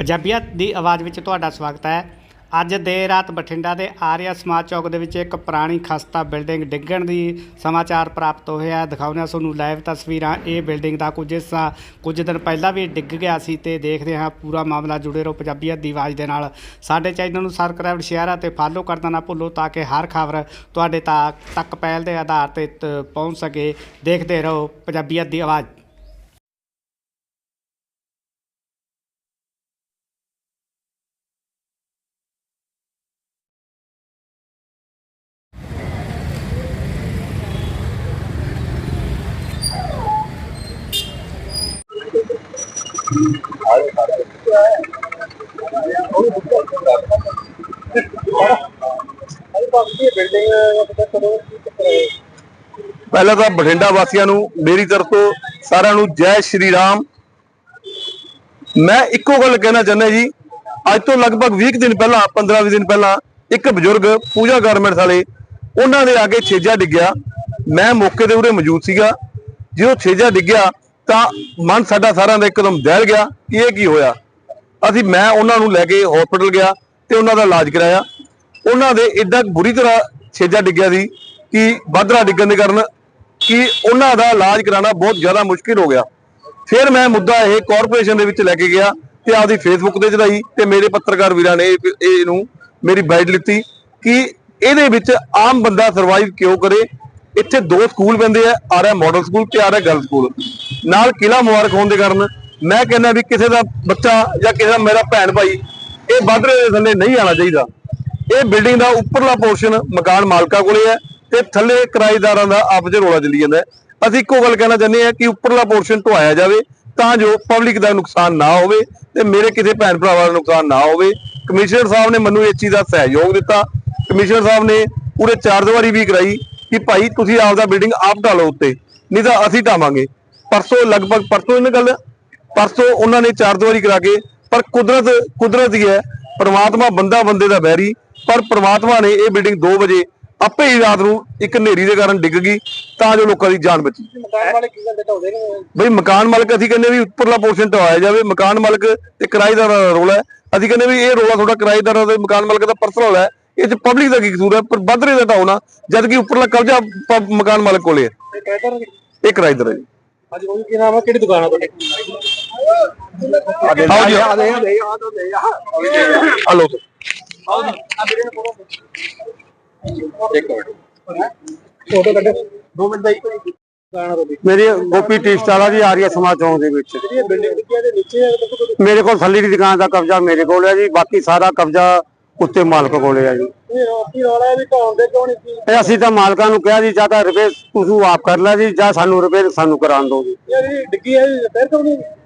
ਪੰਜਾਬੀਅਤ ਦੀ ਆਵਾਜ਼ ਵਿੱਚ ਤੁਹਾਡਾ ਸਵਾਗਤ ਹੈ। ਅੱਜ ਦੇਰ ਰਾਤ ਬਠਿੰਡਾ ਦੇ ਆਰਿਆ ਸਮਾਜ ਚੌਕ ਦੇ ਵਿੱਚ ਇੱਕ ਪੁਰਾਣੀ ਖਸਤਾ ਬਿਲਡਿੰਗ ਡਿੱਗਣ ਦੀ ਸਮਾਚਾਰ ਪ੍ਰਾਪਤ ਹੋਇਆ ਦਿਖਾਉਂਦੇ ਤੁਹਾਨੂੰ ਲਾਈਵ ਤਸਵੀਰਾਂ, ਇਹ ਬਿਲਡਿੰਗ ਦਾ ਕੁਝ ਹਿੱਸਾ ਕੁਝ ਦਿਨ ਪਹਿਲਾਂ ਵੀ ਡਿੱਗ ਗਿਆ ਸੀ ਤੇ ਦੇਖਦੇ ਹਾਂ ਪੂਰਾ ਮਾਮਲਾ ਜੁੜੇ ਰਹੋ ਪੰਜਾਬੀਅਤ ਦੀ ਆਵਾਜ਼ ਦੇ ਨਾਲ। ਸਾਡੇ ਚੈਨਲ ਨੂੰ ਸਬਸਕ੍ਰਾਈਬ ਸ਼ੇਅਰ ਅਤੇ ਫਾਲੋ ਕਰਨਾ ਨਾ ਭੁੱਲੋ ਤਾਂ ਕਿ ਹਰ ਖਬਰ ਤੁਹਾਡੇ ਤੱਕ ਤੱਕ ਪਹਿਲ ਦੇ ਆਧਾਰ ਤੇ ਤ- ਪਹੁੰਚ ਸਕੇ। ਦੇਖਦੇ ਰਹੋ ਪੰਜਾਬੀਅਤ ਦੀ ਆਵਾਜ਼। ਪਹਿਲਾਂ ਤਾਂ ਬਠਿੰਡਾ ਵਾਸੀਆਂ ਨੂੰ ਮੇਰੀ ਤਰਫ ਤੋਂ ਸਾਰਿਆਂ ਨੂੰ ਜੈ ਸ਼੍ਰੀ ਰਾਮ। ਮੈਂ ਇੱਕੋ ਗੱਲ ਕਹਿਣਾ ਚਾਹੁੰਦਾ ਜੀ, ਅੱਜ ਤੋਂ ਲਗਭਗ 20 ਕੁ ਦਿਨ ਪਹਿਲਾਂ 15-20 ਦਿਨ ਪਹਿਲਾਂ ਇੱਕ ਬਜ਼ੁਰਗ ਪੂਜਾ ਗਾਰਮੈਂਟਸ ਵਾਲੇ, ਉਹਨਾਂ ਦੇ ਆ ਕੇ ਛੇਜਾ ਡਿੱਗਿਆ। ਮੈਂ ਮੌਕੇ ਤੇ ਉਰੇ ਮੌਜੂਦ ਸੀਗਾ। ਜਦੋਂ ਛੇਜਾ ਡਿੱਗਿਆ ਤਾਂ ਮਨ ਸਾਡਾ ਸਾਰਿਆਂ ਦਾ ਇੱਕਦਮ ਦਹਿਲ ਗਿਆ। ਕਿ ਇਹ ਕੀ ਹੋਇਆ? ਅਸੀਂ ਮੈਂ ਉਹਨਾਂ ਨੂੰ ਲੈ ਕੇ ਹਸਪੀਟਲ ਗਿਆ ਤੇ ਉਹਨਾਂ ਦਾ ਇਲਾਜ ਕਰਾਇਆ। ਉਹਨਾਂ ਦੇ ਏਡਾ ਬੁਰੀ ਤਰ੍ਹਾਂ ਛੇਜਾ ਡਿੱਗਿਆ ਸੀ ਕਿ ਬਾਦਰਾ ਡਿੱਗਣ ਦੇ ਕਾਰਨ ਕਿ ਉਹਨਾਂ ਦਾ ਇਲਾਜ ਕਰਾਉਣਾ ਬਹੁਤ ਜ਼ਿਆਦਾ ਮੁਸ਼ਕਿਲ ਹੋ ਗਿਆ। ਫਿਰ ਮੈਂ ਮੁੱਦਾ ਇਹ ਕਾਰਪੋਰੇਸ਼ਨ ਦੇ ਵਿੱਚ ਲੈ ਕੇ ਗਿਆ ਤੇ ਆਪਦੀ ਫੇਸਬੁੱਕ ਤੇ ਚੜਾਈ ਤੇ ਮੇਰੇ ਪੱਤਰਕਾਰ ਵੀਰਾਂ ਨੇ ਇਹਨੂੰ ਮੇਰੀ ਬਾਈਟ ਲਿੱਤੀ ਕਿ ਇਹਦੇ ਵਿੱਚ ਆਮ ਬੰਦਾ ਸਰਵਾਈਵ ਕਿਉਂ ਕਰੇ ਇੱਥੇ ਦੋ ਸਕੂਲ ਪੈਂਦੇ ਆ ਆ ਰਿਹਾ ਮਾਡਲ ਸਕੂਲ ਤੇ ਆ ਰਿਹਾ ਗਰਲ ਸਕੂਲ। ਨਾਲ ਕਿਲਾ ਮੁਬਾਰਕ ਹੋਣ ਦੇ ਕਾਰਨ ਮੈਂ ਕਹਿੰਦਾ ਵੀ ਕਿਸੇ ਦਾ ਬੱਚਾ ਜਾਂ ਕਿਸੇ ਦਾ ਮੇਰਾ ਭੈਣ ਭਾਈ ਇਹ ਬਾਦਰੇ ਦੇ ਥੱਲੇ ਨਹੀਂ ਆਣਾ ਚਾਹੀਦਾ। ਇਹ ਬਿਲਡਿੰਗ ਦਾ ਉੱਪਰਲਾ ਪੋਰਸ਼ਨ ਮਕਾਨ ਮਾਲਕਾਂ ਕੋਲੇ ਹੈ ਤੇ ਥੱਲੇ ਕਿਰਾਏਦਾਰਾਂ ਦਾ ਆਪਸ ਵਿੱਚ ਰੌਲਾ ਚੱਲੀ ਜਾਂਦਾ ਅਸੀਂ ਇੱਕੋ ਗੱਲ ਕਹਿਣਾ ਚਾਹੁੰਦੇ ਹਾਂ ਕਿ ਉੱਪਰਲਾ ਪੋਰਸ਼ਨ ਢਵਾਇਆ ਜਾਵੇ ਤਾਂ ਜੋ ਪਬਲਿਕ ਦਾ ਨੁਕਸਾਨ ਨਾ ਹੋਵੇ ਤੇ ਮੇਰੇ ਕਿਸੇ ਭੈਣ ਭਰਾਵਾਂ ਦਾ ਨੁਕਸਾਨ ਨਾ ਹੋਵੇ। ਕਮਿਸ਼ਨਰ ਸਾਹਿਬ ਨੇ ਮੈਨੂੰ ਇਸ ਚੀਜ਼ ਦਾ ਸਹਿਯੋਗ ਦਿੱਤਾ। ਕਮਿਸ਼ਨਰ ਸਾਹਿਬ ਨੇ ਪੂਰੇ ਚਾਰ ਦੀਵਾਰੀ ਵੀ ਕਰਾਈ। ਕਿ ਭਾਈ ਤੁਸੀਂ ਆਪਦਾ ਬਿਲਡਿੰਗ ਆਪ ਢਾਲੋ ਉੱਤੇ ਨਹੀਂ ਤਾਂ ਅਸੀਂ ਢਾਵਾਂਗੇ। ਪਰਸੋਂ ਲਗਭਗ ਪਰਸੋਂ ਇਹਨਾਂ ਗੱਲ ਪਰਸੋਂ ਉਹਨਾਂ ਨੇ ਚਾਰ ਦੀਵਾਰੀ ਕਰਾ ਕੇ ਪਰ ਕੁਦਰਤ ਕੁਦਰਤ ਹੀ ਹੈ ਪ੍ਰਮਾਤਮਾ ਬੰਦਾ ਬੰਦੇ ਦਾ ਬੈਰੀ ਪਰ ਪ੍ਰਮਾਤਮਾ ਨੇ ਇਹ ਬਿਲਡਿੰਗ 2 ਵਜੇ ਆਪੇ ਹੀ ਰਾਤ ਨੂੰ ਇੱਕ ਹਨੇਰੀ ਦੇ ਕਾਰਨ ਡਿੱਗ ਗਈ ਤਾਂ ਜੋ ਲੋਕਾਂ ਦੀ ਜਾਨ ਬਚੀ। ਮਕਾਨ ਵਾਲੇ ਕੀ ਕਹਿੰਦੇ ਢਾਉਂਦੇ ਨੇ? ਬਈ ਮਕਾਨ ਮਾਲਕ ਅਸੀਂ ਕਹਿੰਦੇ ਵੀ ਉੱਪਰਲਾ ਪੋਰਸ਼ਨ ਢਵਾਇਆ ਜਾਵੇ ਮਕਾਨ ਮਾਲਕ ਤੇ ਕਿਰਾਏਦਾਰਾਂ ਦਾ ਰੋਲ ਹੈ। ਅਸੀਂ ਕਹਿੰਦੇ ਵੀ ਇਹ ਰੋਲਾ ਤੁਹਾਡਾ ਕਿਰਾਏਦਾਰਾਂ ਤੇ ਮਕਾਨ ਮਾਲਕ ਦਾ ਪਰਸਨਲ ਹੈ। ਇਹ ਚ ਪਬਲਿਕ ਦਾ ਕੀ ਕਸੂਰ ਹੈ? ਪਰ ਬਦਰੇ ਦਾ ਢਾਉਣਾ ਜਦ ਕਿ ਉੱਪਰਲਾ ਕਬਜ਼ਾ ਪ- ਮਕਾਨ ਮਾਲਕ ਕੋਲੇ ਹੈ। ਇਹ ਕਿਰਾਏਦਾਰ ਹੈ ਜੀ। ਅੱਜ ਕੀ ਨਾਮ ਹੈ ਕਿਹੜੀ ਦੁਕਾਨ ਆ ਤੁਹਾਡੀ? ਆਓ ਜੀ। ਆ ਦੇ ਆ ਦੇ ਆ ਦੇ ਆ ਹਲੋ ਆਓ ਜੀ ਆ ਵੀਰੇ ਨੂੰ ਬੋਲੋ ਇੱਕ ਮਿੰਟ। ਫੋਟੋ ਕੱਢੋ। 2 ਮਿੰਟ ਦਾ ਹੀ ਦੁਕਾਨ ਆ ਤੁਹਾਡੀ। ਮੇਰੀ ਗੋਪੀ ਟੀ ਸਟਾਲਾ ਜੀ ਆਰੀਆ ਸਮਾਜ ਚੌਂਕ ਦੇ ਵਿੱਚ। ਜਿਹੜੀ ਬਿਲਡਿੰਗ ਦੇ ਨੀਚੇ ਦੇਖੋ ਮੇਰੇ ਕੋਲ ਥੱਲੇ ਦੀ ਦੁਕਾਨ ਦਾ ਕਬਜ਼ਾ ਮੇਰੇ ਕੋਲ ਹੈ ਜੀ ਬਾਕੀ ਸਾਰਾ ਕਬਜ਼ਾ ਉੱਤੇ ਮਾਲਕ ਕੋਲੇ ਹੈ ਜੀ। ਇਹ ਰੌਲਾ ਵੀ ਸੀ? ਇਹ ਅਸੀਂ ਤਾਂ ਮਾਲਕਾਂ ਨੂੰ ਕਿਹਾ ਜੀ ਜਾਂ ਤਾਂ ਰਿਪੇਅਰ ਤੁਸੀਂ ਆਪ ਕਰ ਲੈ ਜੀ ਜਾਂ ਸਾਨੂੰ ਰਿਪੇਅਰ ਸਾਨੂੰ ਕਰਾਉਣ ਦਿਓ ਜੀ। ਇਹ ਜਿਹੜੀ ਡਿੱਗੀ ਹੈ ਰਿਪੇਅਰ ਕਰਨੀ ਹੈ?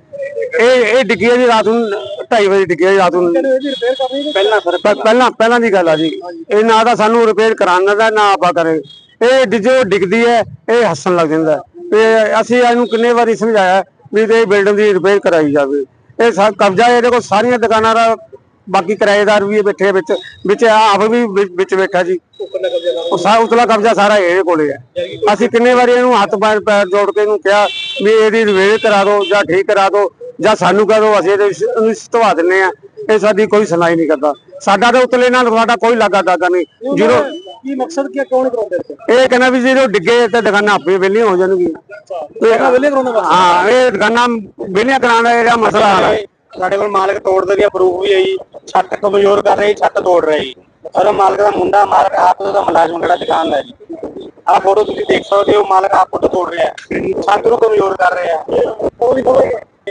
ਇਹ ਇਹ ਡਿੱਗੀ ਹੈ ਜੀ ਰਾਤ ਨੂੰ 2:30 ਵਜੇ ਡਿੱਗੀ ਹੈ ਜੀ ਰਾਤ ਨੂੰ। ਰਿਪੇਅਰ ਕਰਨੀ ਪਹਿਲਾਂ ਸਰ ਪਹਿਲਾਂ ਪਹਿਲਾਂ ਦੀ ਗੱਲ ਆ ਜੀ। ਇਹ ਨਾ ਤਾਂ ਸਾਨੂੰ ਰਿਪੇਅਰ ਕਰਾਉਣ ਦਾ ਨਾ ਆਪਾਂ ਕਰੇ। ਇਹ ਡ- ਜੋ ਡਿੱਗਦੀ ਹੈ ਇਹ ਹੱਸਣ ਲੱਗ ਜਾਂਦਾ। ਤੇ ਅਸੀਂ ਇਹਨੂੰ ਕਿੰਨੇ ਵਾਰੀ ਸਮਝਾਇਆ ਵੀ ਤੇ ਬਿਲਡਿੰਗ ਦੀ ਰਿਪੇਅਰ ਕਰਾਈ ਜਾਵੇ। ਇਹ ਕਬਜ਼ਾ ਇਹਦੇ ਕੋਲ ਸਾਰੀਆਂ ਦੁਕਾਨਾਂ ਦਾ ਬਾਕੀ ਕਿਰਾਏਦਾਰ ਵੀ ਵਿੱਚ ਵਿੱਚ ਵਿੱਚ ਆਪ ਵੀ ਵਿੱਚ- ਵਿੱਚ ਬੈਠਾ ਜੀ। ਉਹ ਸਾਰਾ ਉਤਲਾ ਕਬਜ਼ਾ ਸਾਰਾ ਇਹਦੇ ਕੋਲੇ ਹੈ ਅਸੀਂ ਕਿੰਨੇ ਵਾਰੀ ਇਹਨੂੰ ਹੱਥ ਪੈਰ ਪੈਰ ਜੋੜ ਕੇ ਇਹਨੂੰ ਕਿਹਾ ਵੀ ਇਹਦੀ ਰਿਪੇਅਰ ਕਰਾ ਦਿਓ ਜਾਂ ਠੀਕ ਕਰਾ ਦਿਓ ਜਾਂ ਸਾਨੂੰ ਕਹ ਦਿਓ ਅਸੀਂ ਇਹਦੇ ਵਿੱਚ ਇਹਨੂੰ ਸਤਵਾ ਦਿੰਨੇ ਆ। ਇਹ ਸਾਡੀ ਕੋਈ ਸੁਣਾਈ ਨਹੀਂ ਕਰਦਾ। ਸਾਡਾ ਤਾਂ ਉਤਲੇ ਨਾਲ ਸਾਡਾ ਕੋਈ ਲਾਗਾ ਦਾਗਾ ਨਹੀਂ। ਜਦੋਂ ਕੀ ਮਕਸਦ ਕੀ ਨਹੀਂ ਕਰਾਉਂਦੇ ਇੱਥੇ? ਇਹ ਕਹਿੰਦਾ ਵੀ ਜਦੋਂ ਡਿੱਗੇ ਤੇ ਦੁਕਾਨਾਂ ਆਪੇ ਵਿਹਲੀਆਂ ਹੋ ਜਾਣਗੀਆਂ। ਦੁਕਾਨਾਂ ਵਿਹਲੇ ਕਰਾਉਣਾ ਬਸ ਹਾਂ ਇਹ ਦੁਕਾਨਾਂ ਵਿਹਲੀਆਂ ਕਰਾਉਣ ਦਾ ਇਹਦਾ ਮਸਲਾ ਹੈ ਸਾਡੇ ਕੋਲ ਮਾਲਕ ਤੋੜਦੇ ਦੀ ਪ੍ਰੂਫ ਵੀ ਹੈ ਜੀ। ਛੱਤ ਕਮਜ਼ੋਰ ਕਰ ਰਹੀ ਛੱਤ ਤੋੜ ਰਹੀ ਔਰ ਮਾਲਕ ਦਾ ਮੁੰਡਾ, ਮਾਲਕ ਆਪ ਦਾ ਮੁਲਾਜ਼ਮ ਕਿਹੜਾ ਦੁਕਾਨ ਦਾ ਜੀ। ਆਹ ਫੋਟੋ ਤੁਸੀਂ ਦੇਖ ਸਕਦੇ ਹੋ ਮਾਲਕ ਆਪ ਫੋਟੋ ਤੋੜ ਰਿਹਾ। ਛੱਤ ਨੂੰ ਕਮਜ਼ੋਰ ਕਰ ਰਿਹਾ। ਉਹ ਵੀ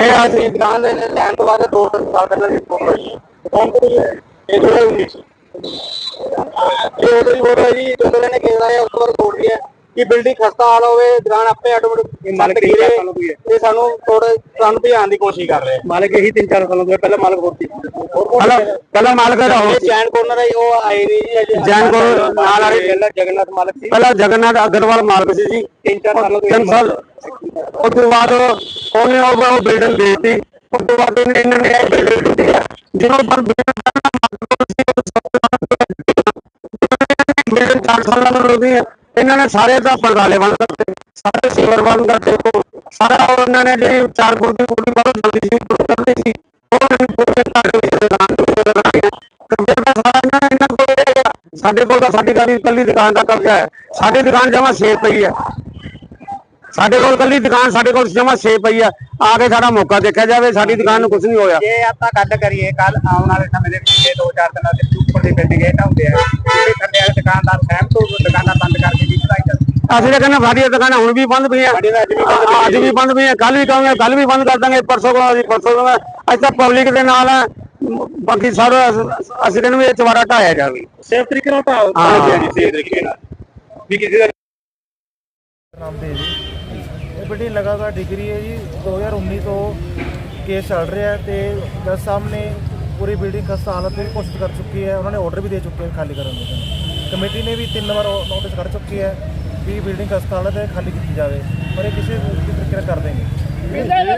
ਇਹ ਅਸੀਂ ਦੁਕਾਨ ਦੇ ਲੈਣ ਤੋਂ ਬਾਅਦ ਦੋ ਤਿੰਨ ਸਾਲ ਪਹਿਲਾਂ ਦੀ ਫੋਟੋ ਹੈ ਜੀ। ਇਹ ਥੋੜਾ ਹੁੰਦੀ ਇਹ ਉਹਦੀ ਫੋਟੋ ਜੀ, ਜਦੋਂ ਇਹਨੇ ਕਿਹਾ ਉਸ ਤੋਂ ਬਾਅਦ ਤੋੜ ਰਿਹਾ। ਕਿ ਬਿਲਡਿੰਗ ਖਸਤਾ ਹਾਲ ਹੋਵੇ ਦੁਕਾਨ ਆਪੇ ਆਟੋਮੈਟਿਕ ਮਾਲਕ ਇਹ ਸਾਨੂੰ ਥੋੜੇ ਸਾਨੂੰ ਧਿਆਨ ਦੀ ਕੋਸ਼ਿਸ਼ ਕਰ ਰਹੇ ਮਾਲਕ ਇਹੀ ਤਿੰਨ ਚਾਰ ਸਾਲਾਂ ਤੋਂ ਪਹਿਲਾਂ ਮਾਲਕ ਹੋਰ ਸੀ। ਪਹਿਲਾਂ ਪਹਿਲਾਂ ਮਾਲਕ ਦਾ ਇਹ ਚੈਨ ਕੋਰਨਰ ਹੈ ਉਹ ਆਏ ਨਹੀਂ ਜੀ ਅਜੇ। ਜੈਨ ਕੋਲ ਨਾਲ ਵਾਲੇ ਪਹਿਲਾਂ ਜਗਨਨਾਥ ਮਾਲਕ ਸੀ। ਪਹਿਲਾਂ ਜਗਨਨਾਥ ਅਗਰਵਾਲ ਮਾਲਕ ਸੀ ਜੀ। ਤਿੰਨ ਚਾਰ ਸਾਲਾਂ ਤੋਂ ਤਿੰਨ ਸਾਲ ਉਸ ਤੋਂ ਬਾਅਦ ਉਹਨੇ ਉਹ ਉਹ ਬਿਲਡਿੰਗ ਦੇਤੀ। ਉਸ ਤੋਂ ਬਾਅਦ ਇਹਨੇ- ਇਹਨਾਂ ਨੇ ਇਹ ਬਿਲਡਿੰਗ ਦਿੱਤੀ ਹੈ। ਜਦੋਂ ਪਰ ਬਿਲਡਿੰਗ ਚਾਰ ਸਾਲਾਂ ਨੂੰ ਰੋਦੀ ਹੈ। ਇਹਨਾਂ ਨੇ ਸਾਰੇ ਦਾ ਪਰਦਾਲੇ ਬੰਦ ਕਰਤੇ। ਸਾਰੇ ਸੀਵਰ ਬੰਦ ਕਰਤੇ। ਸਾਰਾ ਉਹਨਾਂ ਨੇ ਜਿਹੜੀ ਚਾਰ ਫੁੱਟ ਦੀ ਕੁੜੀ ਬਾਹਰ ਜਲਦੀ ਸੀ ਕਰਦੀ ਸੀ। ਉਹ ਸਾਡੇ ਕੋਲ ਤਾਂ ਸਾਡੀ ਗਾੜੀ ਇਕੱਲੀ ਦੁਕਾਨ ਦਾ ਕਬਜ਼ਾ ਹੈ ਸਾਡੀ ਦੁਕਾਨ ਜਮਾ ਸੇਫ ਪਈ ਹੈ ਸਾਡੇ ਕੋਲ ਕੱਲੀ ਦੁਕਾਨ ਸਾਡੇ ਕੋਲ ਜਮਾ ਸੇਫ ਪਈ ਹੈ ਆ ਕੇ ਸਾਡਾ ਮੌਕਾ ਦੇਖਿਆ ਜਾਵੇ ਸਾਡੀ ਦੁਕਾਨ ਨੂੰ ਕੁਝ ਨਹੀਂ ਹੋਇਆ। ਜੇ ਆਪਾਂ ਗੱਲ ਕਰੀਏ ਕੱਲ ਆਉਣ ਵਾਲੇ ਸਮੇਂ ਦੇ ਵਿੱਚ ਦੋ ਚਾਰ ਦਿਨਾਂ ਦੇ ਉੱਪਰ ਦੀ ਬਿਲਡਿੰਗ ਇਹ ਢਾਉਂਦੇ ਆ ਜਿਹੜੇ ਥੱਲੇ ਵਾਲੇ ਦੁਕਾਨਦਾਰ ਸਹਿਮਤ ਹੋ ਦੁਕਾਨਾਂ ਬੰਦ ਕਰਕੇ ਵੀ ਚੜਾਈ ਜਾਂਦੀ। ਅਸੀਂ ਤਾਂ ਕਹਿੰਦੇ ਸਾਡੀਆਂ ਦੁਕਾਨਾਂ ਹੁਣ ਵੀ ਬੰਦ ਪਈਆਂ। ਅੱਜ ਵੀ ਬੰਦ ਪਈਆਂ ਕੱਲ ਵੀ ਕਹਾਂਗੇ ਕੱਲ ਵੀ ਬੰਦ ਕਰ ਦਾਂਗੇ ਪਰਸੋਂ ਕਹਾਂਗੇ ਅਸੀਂ ਪਰਸੋਂ ਕਹਾਂਗੇ ਅੱਜ ਤਾਂ ਪਬਲਿਕ ਦੇ ਨਾਲ ਹੈ ਬਾਕੀ ਸਾਰਾ ਅਸੀਂ ਕਹਿੰਦੇ ਵੀ ਇਹ ਚਵਾਰਾ ਢਾਇਆ ਜਾਵੇ। ਸੇਫ ਤਰੀਕੇ ਨਾਲ ਢਾਓ। ਹਾਂ। ਜੀ ਸੇਫ ਤਰੀਕੇ ਨਾਲ। ਵੀ ਕਿਸੇ ਦਾ ਨਾਮ ਦੇ ਜੀ। ਬਿਲਡਿੰਗ ਲਗਾਤਾਰ ਡਿਗਰੀ ਹੈ ਜੀ। 2019 ਤੋਂ ਕੇਸ ਚੱਲ ਰਿਹਾ ਹੈ ਤੇ ਜੱਜ ਸਾਹਿਬ ਨੇ ਪੂਰੀ ਬਿਲਡਿੰਗ ਖਸਤਾ ਹਾਲਤ ਵਿੱਚ ਘੋਸ਼ਿਤ ਕਰ ਚੁੱਕੀ ਹੈ। ਉਹਨਾਂ ਨੇ ਆਰਡਰ ਵੀ ਦੇ ਚੁੱਕੇ ਹਨ ਖਾਲੀ ਕਰਨ ਦੇ। ਕਮੇਟੀ ਨੇ ਵੀ ਤਿੰਨ ਵਾਰ ਨੋਟਿਸ ਕਰ ਚੁੱਕੀ ਹੈ ਵੀ ਬਿਲਡਿੰਗ ਖਸਤਾ ਹਾਲਤ ਹੈ ਖਾਲੀ ਕੀਤੀ ਜਾਵੇ ਪਰ ਇਹ ਕਿਸੇ ਵੀ ਤਰੀਕੇ ਨਾਲ ਕਰਦੇ ਨਹੀਂ। ਜਿਹੜੇ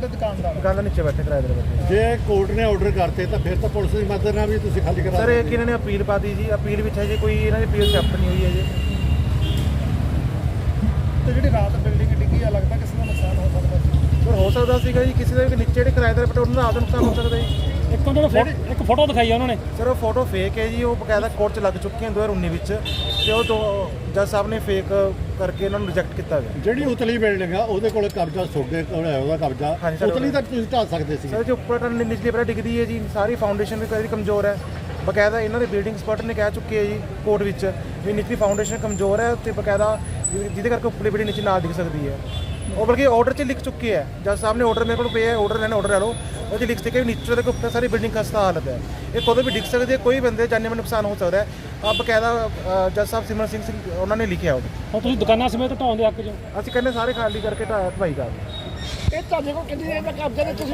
ਦੁਕਾਨਦਾਰ। ਦੁਕਾਨ ਦੇ ਨੀਚੇ ਬੈਠੇ ਕਿਰਾਏ ਦੇ ਬੱਚੇ ਜੇ ਕੋਰਟ ਨੇ ਆਰਡਰ ਕਰਤੇ ਤਾਂ ਫਿਰ ਤਾਂ ਪੁਲਿਸ ਦੀ ਮਦਦ ਨਾਲ ਵੀ ਤੁਸੀਂ ਖਾਲੀ ਕਰਾ ਸਰ ਇਹ ਕਿ ਇਹਨਾਂ ਨੇ ਅਪੀਲ ਪਾਤੀ ਜੀ? ਅਪੀਲ ਵਿੱਚ ਹੈ ਜੀ ਕੋਈ ਇਹਨਾਂ ਦੀ ਅਪੀਲ ਐਕਸੈਪਟ ਨਹੀਂ ਹੋਈ ਹੈ ਜੀ ਤੇ ਜਿਹੜੀ ਰਾਤ ਬਿਲਡਿੰਗ ਡਿੱਗੀ ਆ ਲੱਗਦਾ ਕਿਸੇ ਦਾ ਨੁਕਸਾਨ ਹੋ ਸਕਦਾ ਸੀ ਪਰ ਹੋ ਸਕਦਾ ਸੀਗਾ ਜੀ ਕਿਸੇ ਦੇ ਵੀ ਨੀਚੇ ਜਿਹੜੇ ਕਿਰਾਏਦਾਰ ਬੈਠੇ ਉਹਨਾਂ ਦਾ ਆਪ ਦਾ ਨੁਕਸਾਨ ਹੋ ਸਕਦਾ ਜੀ। ਇੱਕ ਉਹਨਾਂ ਨੇ ਇੱਕ ਫੋਟੋ ਦਿਖਾਈ ਉਹਨਾਂ ਨੇ। ਸਰ ਉਹ ਫੋਟੋ ਫੇਕ ਹੈ ਜੀ ਉਹ ਬਕਾਇਦਾ ਕੋਰਟ 'ਚ ਲੱਗ ਚੁੱਕੀਆਂ 2019 ਵਿੱਚ ਤੇ ਉਹ ਤੋਂ ਜੱਜ ਸਾਹਿਬ ਨੇ ਫੇਕ ਕਰਕੇ ਇਹਨਾਂ ਨੂੰ ਰਿਜੈਕਟ ਕੀਤਾ ਗਿਆ। ਜਿਹੜੀ ਉਤਲੀ ਬਿਲਡਿੰਗ ਆ ਉਹਦੇ ਕੋਲ ਕਬਜ਼ਾ ਤੁਹਾਡੇ ਕੋਲ ਹੈ ਉਹਦਾ ਕਬਜ਼ਾ। ਸਰ, ਉਤਲੀ ਤਾਂ ਤੁਸੀਂ ਢਾਲ ਸਕਦੇ ਸੀ ਸਰ ਜੋ ਉੱਪਰ ਤਾਂ ਨੀ- ਨਿਚਲੀ ਪਰਾ ਡਿੱਗਦੀ ਹੈ ਜੀ ਸਾਰੀ ਫਾਊਂਡੇਸ਼ਨ ਵੀ ਕਦੀ ਕਮਜ਼ੋਰ ਹੈ। ਬਕਾਇਦਾ ਇਹਨਾਂ ਦੇ ਬਿਲਡਿੰਗ ਐਕਸਪਰਟ ਨੇ ਕਹਿ ਚੁੱਕੇ ਹੈ ਜੀ ਕੋਰਟ ਵਿੱਚ ਵੀ ਨਿਚਲੀ ਫਾਊਂਡੇਸ਼ਨ ਕਮਜ਼ੋਰ ਹੈ ਤੇ ਬਕਾਇਦਾ ਜਿਹਦੇ ਕਰਕੇ ਉੱਪਰਲੀ ਬਿਲਡਿੰਗ ਨੀਚੇ ਨਾਲ ਡਿੱਗ ਸਕਦੀ ਹੈ। ਉਹ ਬਲਕਿ ਆਰਡਰ 'ਚ ਲਿਖ ਚੁੱਕੇ ਹੈ। ਜੱਜ ਸਾਹਿਬ ਨੇ ਆਰਡਰ ਮੇਰੇ ਕੋਲ ਪਿਆ ਹੈ ਆਰਡਰ ਲੈਣਾ ਆਰਡਰ ਲੈ ਲਓ। ਉਹ 'ਚ ਲਿਖ ਕੇ ਵੀ ਨੀਚੇ ਦੇ ਉੱਪਰ ਸਾਰੀ ਬਿਲਡਿੰਗ ਖਸਤਾ ਹਾਲਤ ਹੈ। ਇਹ ਕਦੋਂ ਵੀ ਡਿੱਗ ਸਕਦੀ ਹੈ ਕੋਈ ਬੰਦੇ ਜਾਨੀ ਮਾਲੀ ਨੁਕਸਾਨ ਹੋ ਸਕਦਾ ਹੈ। ਆ ਬਕਾਇਦਾ ਅ, ਜੱਜ ਸਾਹਿਬ ਸਿਮਰਨ ਸਿੰਘ ਸਿੰਘ ਉਹਨਾਂ ਨੇ ਲਿਖਿਆ ਉਹ। ਹੁਣ ਤੁਸੀਂ ਦੁਕਾਨਾਂ ਸਮੇਤ ਢਾਉਂਦੇ ਅੱਕ ਜੋ ਅਸੀਂ ਕਹਿੰਦੇ ਸਾਰੇ ਖਾਲੀ ਕਰਕੇ ਢਾਇਆ ਢਵਾਈ ਕਰ ਇਹ ਤੁਹਾਡੇ ਕੋਲ ਕਿੰਨੀ ਦੇਰ ਦਾ ਕਬਜ਼ਾ ਤੇ ਤੁਸੀਂ